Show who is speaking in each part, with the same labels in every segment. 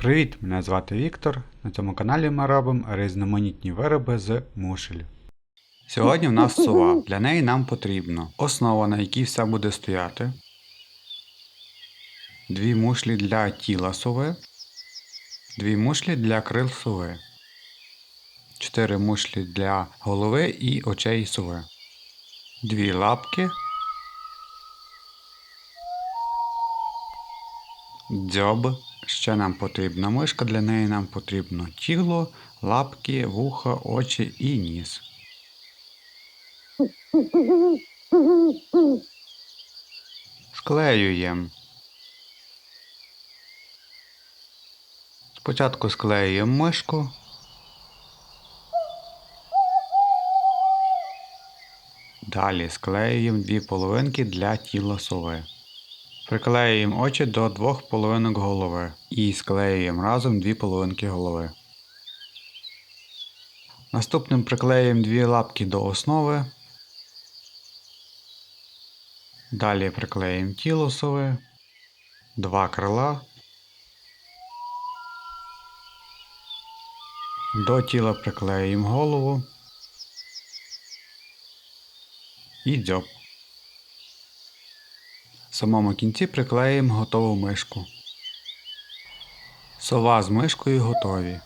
Speaker 1: Привіт! Мене звати Віктор. На цьому каналі ми робимо різноманітні вироби з мушель. Сьогодні в нас сова. Для неї нам потрібно основа, на якій все буде стояти. Дві мушлі для тіла сови. Дві мушлі для крил сови. Чотири мушлі для голови і очей сови. Дві лапки. Дзьоб. Ще нам потрібна мишка, для неї нам потрібно тіло, лапки, вуха, очі і ніс. Склеюємо. Спочатку склеюємо мишку. Далі склеюємо дві половинки для тіла сови. Приклеюємо очі до двох половинок голови і склеюємо разом дві половинки голови. Наступним приклеюємо дві лапки до основи. Далі приклеїмо тіло сови, два крила. До тіла приклеїмо голову і дзьоб. Самому кінці приклеїмо готову мишку. Сова з мишкою готові.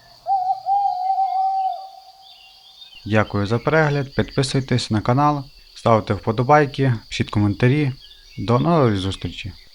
Speaker 1: Дякую за перегляд. Підписуйтесь на канал, ставте вподобайки, пишіть коментарі. До нових зустрічей!